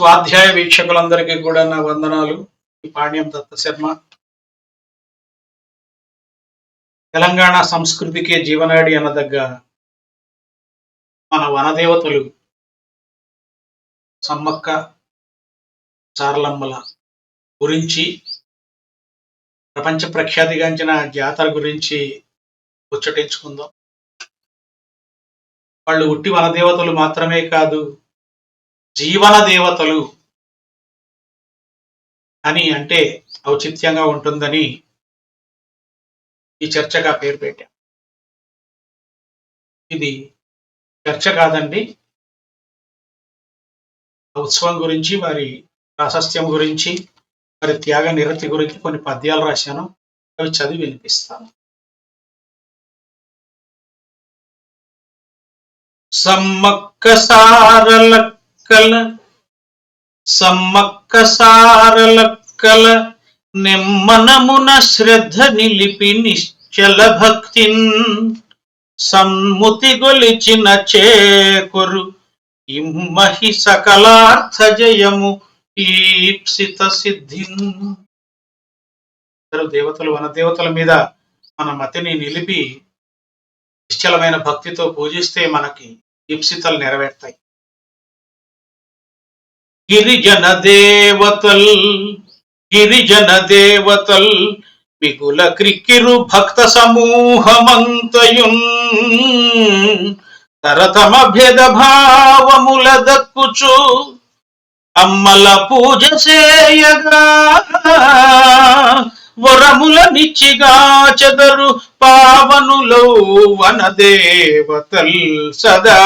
స్వాధ్యాయ వీక్షకులందరికీ కూడా నా వందనాలు. ఈ పాణ్యం దత్త శర్మ. తెలంగాణ సంస్కృతికి జీవనాడి అనదగ్గ మన వనదేవతలు సమ్మక్క చార్లమ్మల గురించి ప్రపంచ ప్రఖ్యాతిగాంచిన జాతర గురించి ముచ్చటించుకుందాం. వాళ్ళు ఉట్టి వనదేవతలు మాత్రమే కాదు జీవన దేవతలు అని అంటే ఔచిత్యంగా ఉంటుందని ఈ చర్చగా పేరు పెట్టాం. ఇది చర్చ కాదండి. ఉత్సవం గురించి వారి ప్రాశస్త్యం గురించి వారి త్యాగ నిరతి గురించి కొన్ని పద్యాలు రాశాను. అవి చదివి వినిపిస్తాను. సమ్మక్క సారలక్కల సమ్మక్క సారలక్కల నెమ్మనమున శ్రద్ధ నిలిపి నిశ్చల భక్తిన్ సమ్ముతి గొలిచిన చేకొరు ఇమ్మహి సకలార్థ జయము ఈప్సిత సిద్ధిన్. ఇద్దరు దేవతలు వన దేవతల మీద మన మతిని నిలిపి నిశ్చలమైన భక్తితో పూజిస్తే మనకి ఈప్సితలు నెరవేర్తాయి. గిరిజన దేవతల్ గిరిజన దేవతల్ మిగుల క్రిక్కిరు భక్త సమూహమంతయున్. తరతమ భేద భావముల దక్కుచు అమ్మల పూజ చేయగా వరముల నిచ్చిగా చెదరు పావనులో వనదేవతల్ సదా.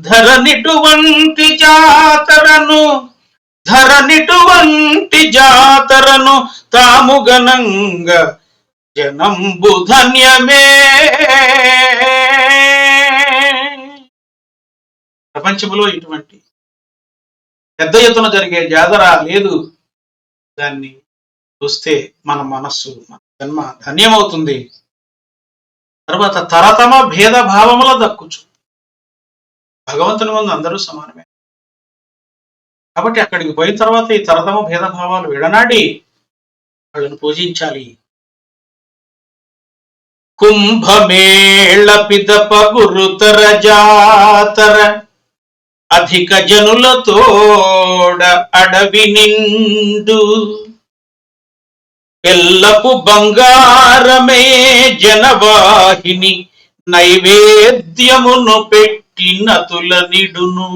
ధరనిటువంటి జాతరను ధరనిటువంటి జాతరను తాము గనంగ జనంబు ధన్యమే. ప్రపంచంలో ఇటువంటి పెద్ద ఎత్తున జరిగే జాతర లేదు. దాన్ని చూస్తే మన మనస్సు మన జన్మ ధన్యమవుతుంది. తర్వాత తరతమ భేద భావముల దక్కుచు. భగవంతుని ముందు అందరూ సమానమే. కాబట్టి అక్కడికి పోయిన తర్వాత ఈ తరతమ భేదభావాలు విడనాడి వాళ్ళని పూజించాలి. కుంభమేళ పిదప గురుతర జాతర. అధిక జనులతోడ అడవి నిండు. ఎల్లపు బంగారమే జనవాహిని నైవేద్యమును పెట్టిన తులనిడును.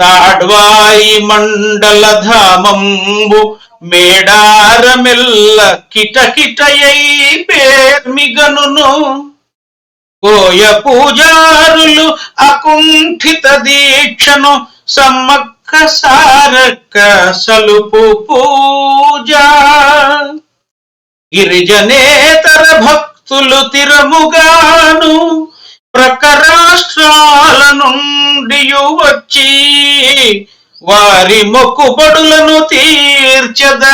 తాడ్వాయి మండల ధామంబు మేడారమెల్ల కిటకిటయై పేర్మిగనును. కోయ పూజారులు అకుంఠిత దీక్షను సమ్మక్క సారక్క సలుపు పూజ. గిరిజనేతర భక్తులు తిరముగాను ప్రకరాష్ట్రాల నుండి వచ్చి వారి మొక్కుబడులను తీర్చదరెక్కువగను.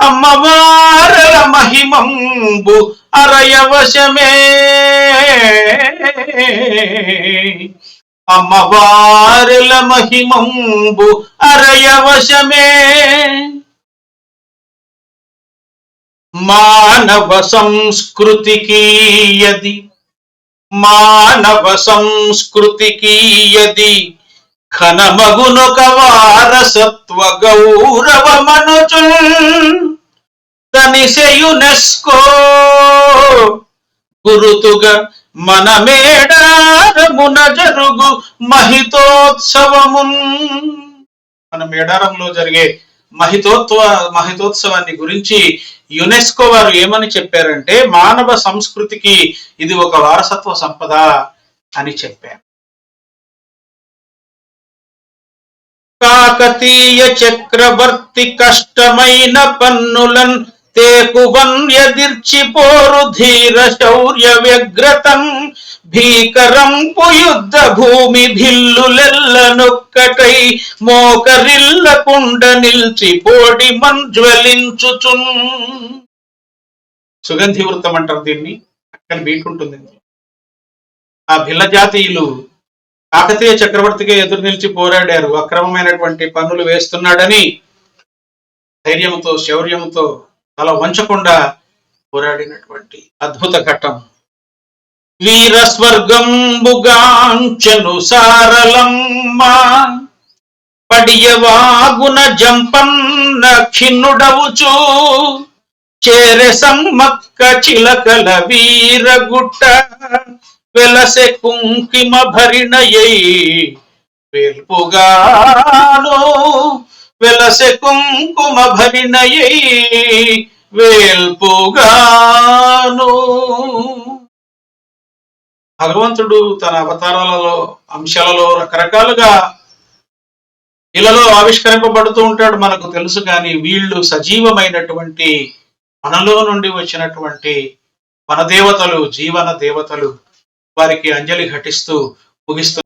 అమ్మవారల మహిమంబు అరయవశమే. అమ్మవారుల మహిమంబు అరయవశమే మానవ సంస్కృతికి యది మానవ సంస్కృతికి యది ఘనమగునొక వారసత్వ గౌరవమనుచు తనిసెయునెస్కో. గురుతుగా మన మేడారమున జరుగు మహితోత్సవమున్. మన మేడారంలో జరిగే మహితోత్వ మహితోత్సవాన్ని గురించి యునెస్కో వారు ఏమని చెప్పారంటే మానవ సంస్కృతికి ఇది ఒక వారసత్వ సంపద అని చెప్పారు. కాకతీయ చక్రవర్తి కష్టమైన పన్నులన్ తేకువన్యదిర్చిపోరు ధీర శౌర్య వ్యగ్రతం. భీకరంపు యుద్ధ భూమి భిల్లులెల్లనొక్కటై మోకరిల్లకుండ నిల్చి పోడి మంజ్వలించుచున్. సుగంధి వృత్తం అంటారు దీన్ని. అక్కడ బీట్ ఉంటుంది ఆ భిల్ల జాతీయులు కాకతీయ చక్రవర్తికి ఎదురు నిలిచి పోరాడారు. అక్రమమైనటువంటి పనులు వేస్తున్నాడని ధైర్యంతో శౌర్యంతో అలా వంచకుండా పోరాడినటువంటి అద్భుత ఘట్టం. వీర స్వర్గంబుగాంచెను సారలమ్మ పడియవాగున జంపన్న ఖిన్నుడవుచు చేరె సమ్మక్క చిలకల వీరగుట్ట వెలసె కుంకిమ భరిణయై వెల్పుగాను వెలసె కుంకుమ భరిణయై వేల్పుగాను. భగవంతుడు తన అవతారాలలో అంశాలలో రకరకాలుగా ఇలాలో ఆవిష్కరింపబడుతూ ఉంటాడు మనకు తెలుసు కానీ వీళ్ళు సజీవమైనటువంటి మనలో నుండి వచ్చినటువంటి మన దేవతలు జీవన దేవతలు వారికి అంజలి ఘటిస్తూ ముగిస్తూ